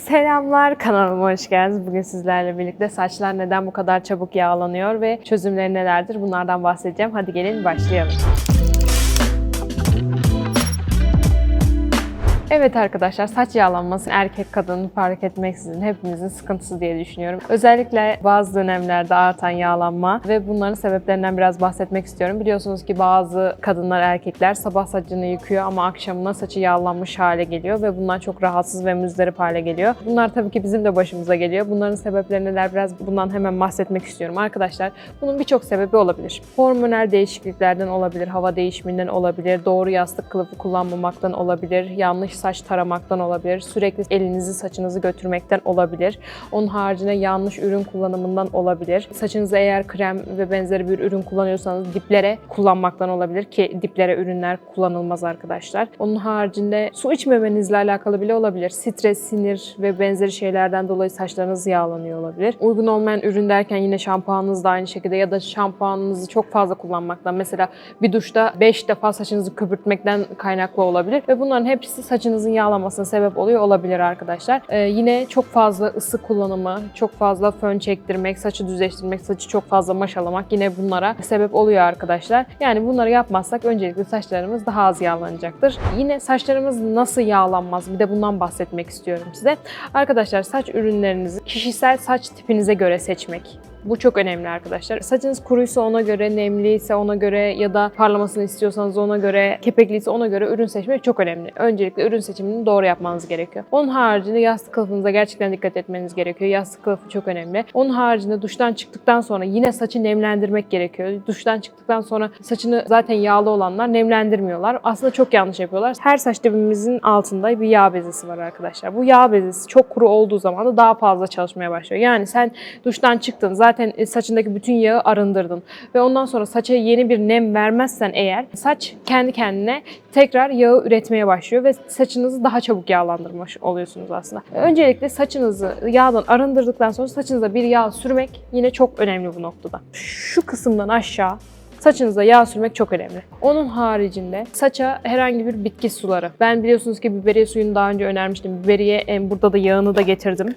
Selamlar kanalıma hoş geldiniz. Bugün sizlerle birlikte saçlar neden bu kadar çabuk yağlanıyor ve çözümleri nelerdir bunlardan bahsedeceğim. Hadi gelin başlayalım. Evet arkadaşlar saç yağlanması erkek kadın fark etmeksizin hepimizin sıkıntısı diye düşünüyorum. Özellikle bazı dönemlerde artan yağlanma ve bunların sebeplerinden biraz bahsetmek istiyorum. Biliyorsunuz ki bazı kadınlar erkekler sabah saçını yıkıyor ama akşamına saçı yağlanmış hale geliyor ve bundan çok rahatsız ve müzdarip hale geliyor. Bunlar tabii ki bizim de başımıza geliyor. Bunların sebepleri neler biraz bundan hemen bahsetmek istiyorum. Arkadaşlar bunun birçok sebebi olabilir. Hormonal değişikliklerden olabilir, hava değişiminden olabilir, doğru yastık kılıfı kullanmamaktan olabilir, yanlış saç taramaktan olabilir, sürekli elinizi saçınızı götürmekten olabilir. Onun haricinde yanlış ürün kullanımından olabilir. Saçınıza eğer krem ve benzeri bir ürün kullanıyorsanız diplere kullanmaktan olabilir ki diplere ürünler kullanılmaz arkadaşlar. Onun haricinde su içmemenizle alakalı bile olabilir. Stres, sinir ve benzeri şeylerden dolayı saçlarınız yağlanıyor olabilir. Uygun olmayan ürün derken yine şampuanınız da aynı şekilde ya da şampuanınızı çok fazla kullanmaktan mesela bir duşta 5 defa saçınızı köpürtmekten kaynaklı olabilir ve bunların hepsi saçınızın yağlanmasına sebep oluyor olabilir arkadaşlar. Ee, yine çok fazla ısı kullanımı, çok fazla fön çektirmek, saçı düzleştirmek, saçı çok fazla maşalamak yine bunlara sebep oluyor arkadaşlar. Yani bunları yapmazsak öncelikle saçlarımız daha az yağlanacaktır. Yine saçlarımız nasıl yağlanmaz? Bir de bundan bahsetmek istiyorum size. Arkadaşlar saç ürünlerinizi kişisel saç tipinize göre seçmek. Bu çok önemli arkadaşlar. Saçınız kuruysa ona göre, nemliyse ona göre ya da parlamasını istiyorsanız ona göre, kepekliyse ona göre ürün seçmek çok önemli. Öncelikle ürün seçimini doğru yapmanız gerekiyor. Onun haricinde yastık kılıfınıza gerçekten dikkat etmeniz gerekiyor. Yastık kılıfı çok önemli. Onun haricinde duştan çıktıktan sonra yine saçı nemlendirmek gerekiyor. Duştan çıktıktan sonra saçını zaten yağlı olanlar nemlendirmiyorlar. Aslında çok yanlış yapıyorlar. Her saç dibimizin altında bir yağ bezesi var arkadaşlar. Bu yağ bezesi çok kuru olduğu zaman da daha fazla çalışmaya başlıyor. Yani sen duştan çıktın zaten saçındaki bütün yağı arındırdın ve ondan sonra saça yeni bir nem vermezsen eğer saç kendi kendine tekrar yağı üretmeye başlıyor ve saçınızı daha çabuk yağlandırmış oluyorsunuz aslında. Öncelikle saçınızı yağdan arındırdıktan sonra saçınıza bir yağ sürmek yine çok önemli bu noktada. Şu kısımdan aşağı Saçınıza yağ sürmek çok önemli. Onun haricinde saça herhangi bir bitki suları. Ben biliyorsunuz ki biberiye suyunu daha önce önermiştim. Biberiye burada da yağını da getirdim.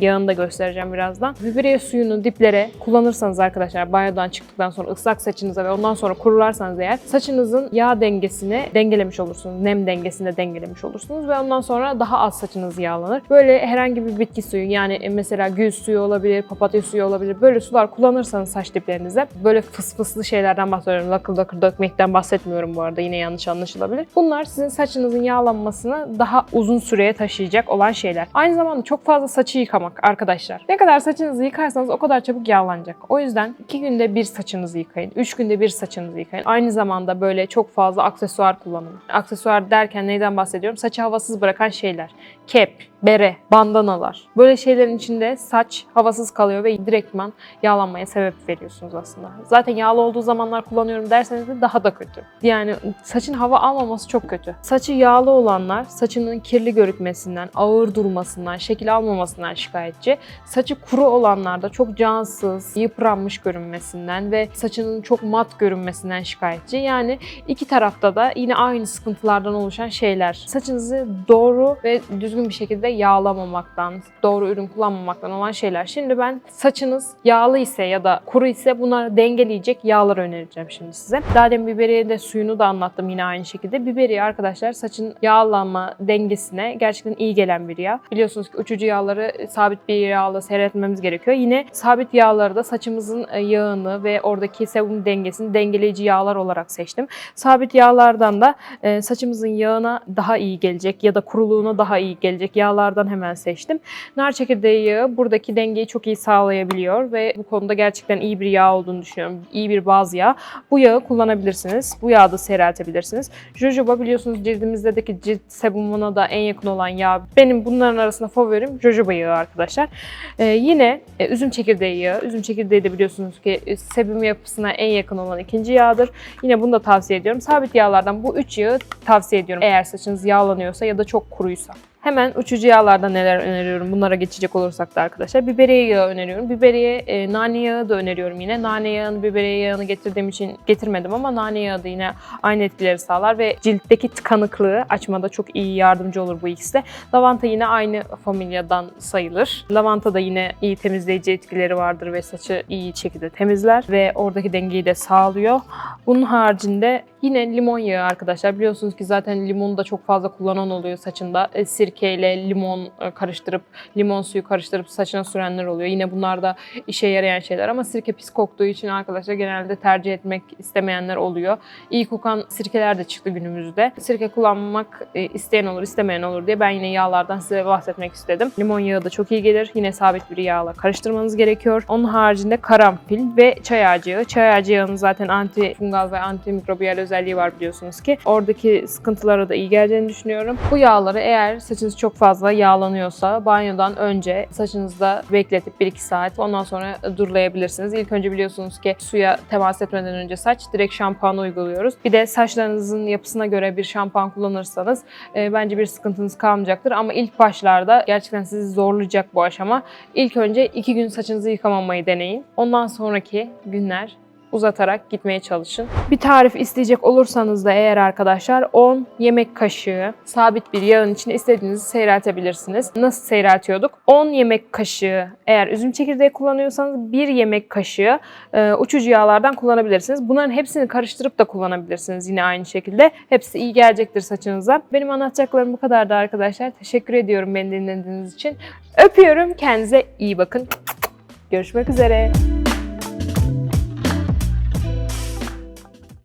Yağını da göstereceğim birazdan. Biberiye suyunu diplere kullanırsanız arkadaşlar banyodan çıktıktan sonra ıslak saçınıza ve ondan sonra kurularsanız eğer saçınızın yağ dengesini dengelemiş olursunuz. Nem dengesini de dengelemiş olursunuz ve ondan sonra daha az saçınız yağlanır. Böyle herhangi bir bitki suyu yani mesela gül suyu olabilir, papatya suyu olabilir. Böyle sular kullanırsanız saç diplerinize böyle fıs fıslı şeylerden bahsediyorum. Lakır lakır dökmekten bahsetmiyorum bu arada. Yine yanlış anlaşılabilir. Bunlar sizin saçınızın yağlanmasını daha uzun süreye taşıyacak olan şeyler. Aynı zamanda çok fazla saçı yıkamak arkadaşlar. Ne kadar saçınızı yıkarsanız o kadar çabuk yağlanacak. O yüzden 2 günde bir saçınızı yıkayın. 3 günde bir saçınızı yıkayın. Aynı zamanda böyle çok fazla aksesuar kullanın. Aksesuar derken neyden bahsediyorum? Saçı havasız bırakan şeyler. Kep, bere, bandanalar. Böyle şeylerin içinde saç havasız kalıyor ve direktman yağlanmaya sebep veriyorsunuz aslında. Zaten yağlı olduğu zamanlar kullanıyorum derseniz de daha da kötü. Yani saçın hava almaması çok kötü. Saçı yağlı olanlar saçının kirli görükmesinden, ağır durmasından, şekil almamasından şikayetçi. Saçı kuru olanlar da çok cansız, yıpranmış görünmesinden ve saçının çok mat görünmesinden şikayetçi. Yani iki tarafta da yine aynı sıkıntılardan oluşan şeyler. Saçınızı doğru ve düzgün bir şekilde yağlamamaktan, doğru ürün kullanmamaktan olan şeyler. Şimdi ben saçınız yağlı ise ya da kuru ise bunları dengeleyecek yağlar önereceğim şimdi size. Daha demin biberiye de suyunu da anlattım yine aynı şekilde. Biberiye arkadaşlar saçın yağlanma dengesine gerçekten iyi gelen bir yağ. Biliyorsunuz ki uçucu yağları sabit bir yağla seyretmemiz gerekiyor. Yine sabit yağları da saçımızın e, yağını ve oradaki sebum dengesini dengeleyici yağlar olarak seçtim. Sabit yağlardan da e, saçımızın yağına daha iyi gelecek ya da kuruluğuna daha iyi gelecek yağlardan hemen seçtim. Nar çekirdeği yağı buradaki dengeyi çok iyi sağlayabiliyor ve bu konuda gerçekten iyi bir yağ olduğunu düşünüyorum. İyi bir baz yağ. Bu yağı kullanabilirsiniz. Bu yağı da seyreltebilirsiniz. Jojoba biliyorsunuz cildimizdeki cilt sebumuna da en yakın olan yağ. Benim bunların arasında favorim jojoba yağı arkadaşlar. Ee, yine e, üzüm çekirdeği yağı. Üzüm çekirdeği de biliyorsunuz ki e, sebum yapısına en yakın olan ikinci yağdır. Yine bunu da tavsiye ediyorum. Sabit yağlardan bu üç yağı tavsiye ediyorum. Eğer saçınız yağlanıyorsa ya da çok kuruysa. Hemen uçucu yağlarda neler öneriyorum bunlara geçecek olursak da arkadaşlar. Biberiye yağı öneriyorum. Biberiye, e, nane yağı da öneriyorum yine. Nane yağını, biberiye yağını getirdiğim için getirmedim ama nane yağı da yine aynı etkileri sağlar ve ciltteki tıkanıklığı açmada çok iyi yardımcı olur bu ikisi de. Lavanta yine aynı familyadan sayılır. Lavanta da yine iyi temizleyici etkileri vardır ve saçı iyi şekilde temizler ve oradaki dengeyi de sağlıyor. Bunun haricinde yine limon yağı arkadaşlar. Biliyorsunuz ki zaten limonu da çok fazla kullanan oluyor saçında. E, Sirkeyle limon e, karıştırıp, limon suyu karıştırıp saçına sürenler oluyor. Yine bunlar da işe yarayan şeyler ama sirke pis koktuğu için arkadaşlar genelde tercih etmek istemeyenler oluyor. İyi kokan sirkeler de çıktı günümüzde. Sirke kullanmak e, isteyen olur, istemeyen olur diye ben yine yağlardan size bahsetmek istedim. Limon yağı da çok iyi gelir. Yine sabit bir yağla karıştırmanız gerekiyor. Onun haricinde karanfil ve çay ağacı. Çay ağacı zaten antifungal ve antimikrobiyal özelliği var biliyorsunuz ki. Oradaki sıkıntılara da iyi geleceğini düşünüyorum. Bu yağları eğer saçınız çok fazla yağlanıyorsa banyodan önce saçınızda bekletip 1-2 saat ondan sonra durulayabilirsiniz. İlk önce biliyorsunuz ki suya temas etmeden önce saç direkt şampuanı uyguluyoruz. Bir de saçlarınızın yapısına göre bir şampuan kullanırsanız e, bence bir sıkıntınız kalmayacaktır. Ama ilk başlarda gerçekten sizi zorlayacak bu aşama. İlk önce 2 gün saçınızı yıkamamayı deneyin. Ondan sonraki günler uzatarak gitmeye çalışın. Bir tarif isteyecek olursanız da eğer arkadaşlar 10 yemek kaşığı sabit bir yağın içine istediğinizi seyreltebilirsiniz. Nasıl seyreltiyorduk? 10 yemek kaşığı eğer üzüm çekirdeği kullanıyorsanız 1 yemek kaşığı e, uçucu yağlardan kullanabilirsiniz. Bunların hepsini karıştırıp da kullanabilirsiniz yine aynı şekilde. Hepsi iyi gelecektir saçınıza. Benim anlatacaklarım bu kadardı arkadaşlar. Teşekkür ediyorum beni dinlediğiniz için. Öpüyorum. Kendinize iyi bakın. Görüşmek üzere.